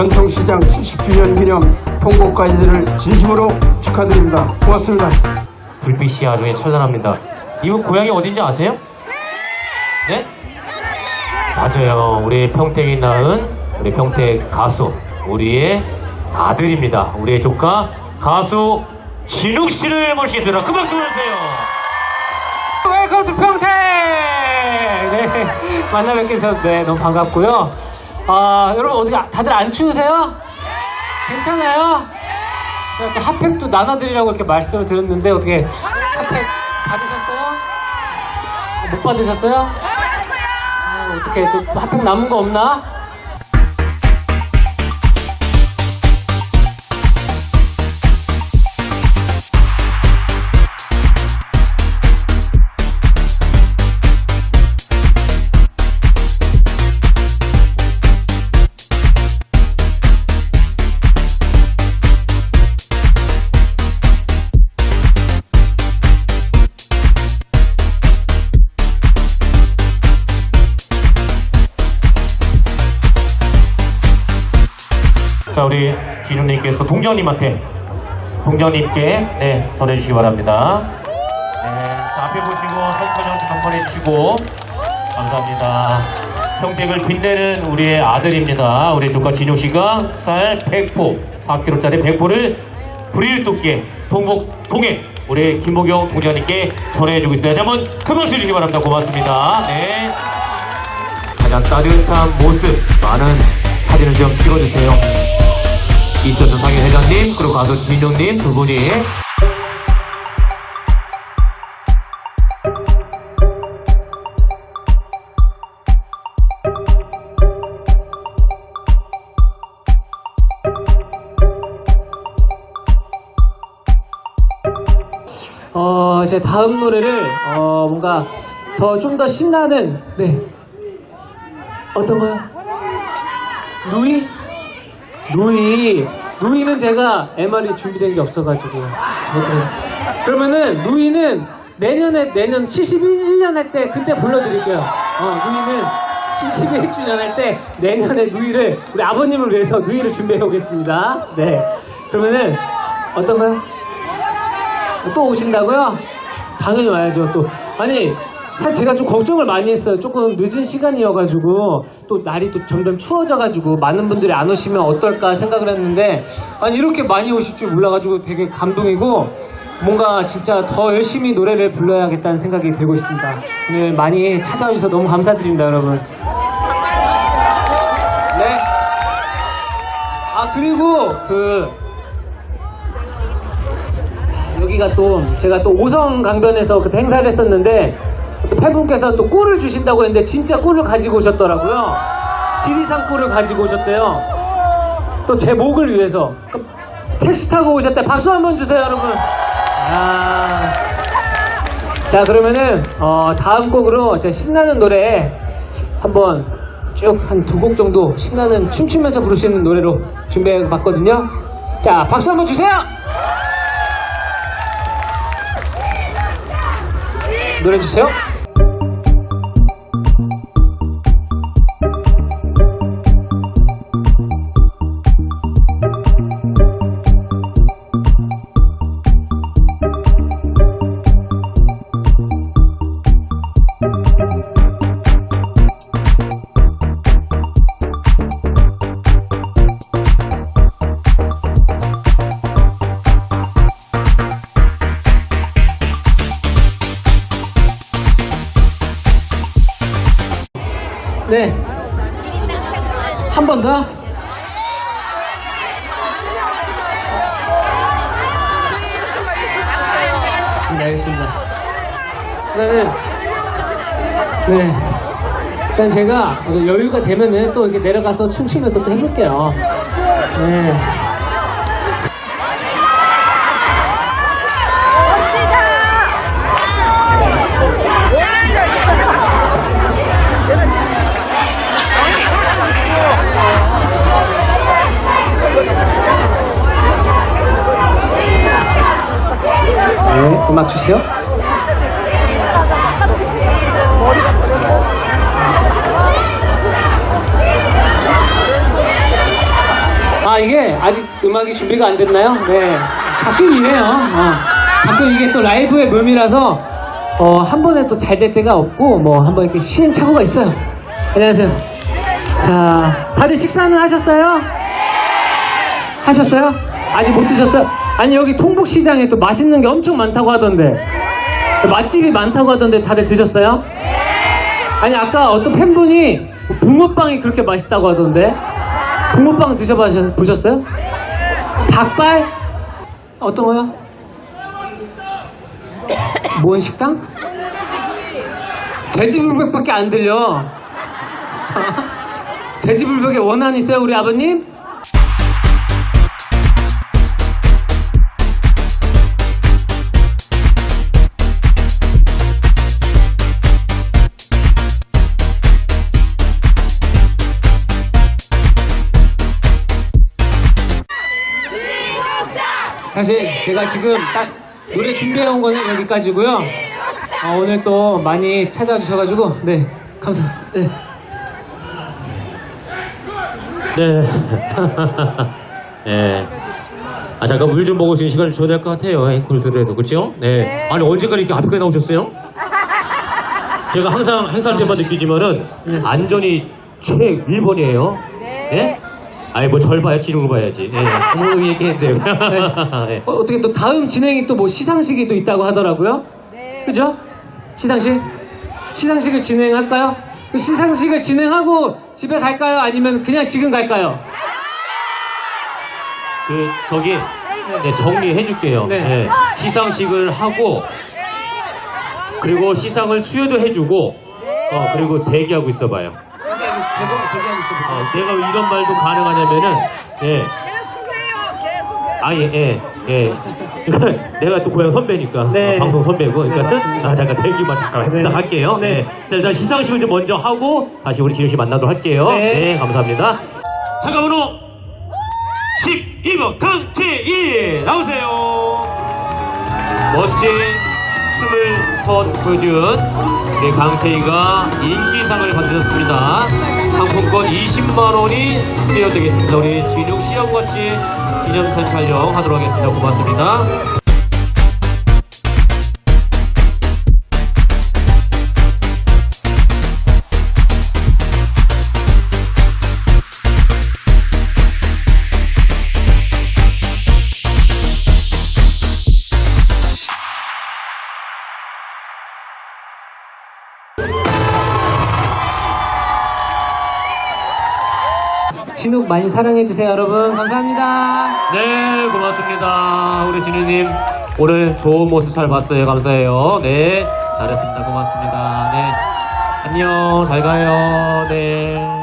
전통시장 70주년 기념 통곡가이즈를 진심으로 축하드립니다. 고맙습니다. 불빛이 아주 찬란합니다. 이분 고향이 어딘지 아세요? 네? 맞아요. 우리 평택이 낳은 우리 평택 가수 우리의 아들입니다. 우리의 조카 가수 진욱 씨를 모시겠습니다. 큰 박수 보내주세요. 웰컴 투 평택! 네, 만나 뵙게 돼서 네, 너무 반갑고요. 아, 여러분 어떻게 다들 안 추우세요? 괜찮아요? 제가 또 핫팩도 나눠드리라고 이렇게 말씀을 드렸는데 어떻게 핫팩 받으셨어요? 못 받으셨어요? 아, 어떻게 또 핫팩 남은 거 없나? 진욱님께서 동정님한테 동정님께 네, 전해주시기 바랍니다. 네, 자, 앞에 보시고 선천형 한번 해주시고 감사합니다. 평택을 빛내는 우리의 아들입니다. 우리 조카 진욱 씨가 쌀 100포, 4kg짜리 100포를 불일 돋게 동복 동해 우리 김보경 동장님께 전해주고 있습니다. 다시 한번 큰 박수 주시기 바랍니다. 고맙습니다. 네. 가장 따뜻한 모습 많은 사진을 좀 찍어주세요. 이천수 상인 회장님 그리고 가수 진용님 두 분이 어, 제 다음 노래를, 어, 뭔가 더, 좀 더 신나는, 네. 어떤 거요? 누이? 누이. 누이는 제가 MR이 준비된 게 없어가지고. 아, 어떡해. 그러면은, 누이는 내년에, 내년 71년 할 때 그때 불러드릴게요. 어, 누이는 71주년 할 때 내년에 누이를, 우리 아버님을 위해서 누이를 준비해 오겠습니다. 네. 그러면은, 어떤 거요? 또 오신다고요? 당연히 와야죠. 또 아니 사실 제가 좀 걱정을 많이 했어요. 조금 늦은 시간이어가지고 또 날이 또 점점 추워져가지고 많은 분들이 안 오시면 어떨까 생각을 했는데 아니 이렇게 많이 오실 줄 몰라가지고 되게 감동이고 뭔가 진짜 더 열심히 노래를 불러야겠다는 생각이 들고 있습니다. 오늘 많이 찾아와 주셔서 너무 감사드립니다, 여러분. 네. 아 그리고 그 여기가 또 제가 또 오성 강변에서 그때 행사를 했었는데 또 팬분께서 또 꿀을 주신다고 했는데 진짜 꿀을 가지고 오셨더라고요. 지리산 꿀을 가지고 오셨대요. 또 제 목을 위해서 그 택시 타고 오셨대. 박수 한번 주세요, 여러분. 아. 자 그러면은 어, 다음 곡으로 제 신나는 노래 한번 쭉 한 두 곡 정도 신나는 춤추면서 부를 수 있는 노래로 준비해 봤거든요. 자 박수 한번 주세요. 노래 주세요. 네. 한 번 더. 네, 알겠습니다. 일단은, 네. 일단 제가 또 여유가 되면은 또 이렇게 내려가서 춤추면서 또 해볼게요. 네. 음악 주세요. 음악이 준비가 안 됐나요? 네. 가끔 이래요. 어. 가끔 이게 또 라이브의 묘미라서 어, 한 번에 또 잘 될 때가 없고 뭐 한 번 이렇게 시행착오가 있어요. 안녕하세요. 자, 다들 식사는 하셨어요? 하셨어요? 아직 못 드셨어요? 아니 여기 통복시장에 또 맛있는 게 엄청 많다고 하던데 맛집이 많다고 하던데 다들 드셨어요? 아니 아까 어떤 팬분이 붕어빵이 그렇게 맛있다고 하던데 붕어빵 드셔보셨어요? 닭발? 어떤 거요? 뭔 식당? 돼지불백밖에 안 들려 돼지불백에 원한 있어요 우리 아버님? 사실 제가 지금 딱 노래 준비해 온 거는 여기까지고요. 어, 오늘 또 많이 찾아와 주셔가지고 네 감사합니다. 네. 네. 네. 아, 잠깐 물 좀 먹을 수 있는 시간을 줘야 될 것 같아요. 앵콜들에도, 그렇죠? 네. 아니, 언제까지 이렇게 앞에 나오셨어요? 제가 항상 행사할 때만 느끼지만은 안전이 최 1번이에요. 네? 아니, 뭐 절 봐야 지르고 봐야지. 네. 어머, 얘기했대요. 네. 어, 어떻게 또 다음 진행이 또 뭐 시상식이 또 있다고 하더라고요. 그죠? 시상식? 시상식을 진행할까요? 그 시상식을 진행하고 집에 갈까요? 아니면 그냥 지금 갈까요? 그, 저기, 네, 정리해 줄게요. 네. 네. 시상식을 하고, 그리고 시상을 수여도 해주고, 어, 그리고 대기하고 있어봐요. 어, 내가 왜 이런 말도 가능하냐면은, 예. 아, 예, 예, 예. 내가 또 고향 선배니까. 네. 어, 방송 선배고. 그러니까, 네, 맞습니다. 아, 잠깐 대기만 잠깐 네. 딱 할게요. 네. 네. 자, 일단 시상식을 좀 먼저 하고, 다시 우리 지효 씨 만나도록 할게요. 네. 네, 감사합니다. 참가번호 12번 강채일 나오세요. 멋진 춤을 더 보여준 우리 강채희가 인기상을 받으셨습니다. 상품권 20만원이 수여되겠습니다. 우리 진욱 시험같이 기념사진 촬영하도록 하겠습니다. 고맙습니다. 진욱 많이 사랑해주세요, 여러분. 감사합니다. 네, 고맙습니다. 우리 진우님, 오늘 좋은 모습 잘 봤어요. 감사해요. 네, 잘했습니다. 고맙습니다. 네, 안녕, 잘 가요. 네.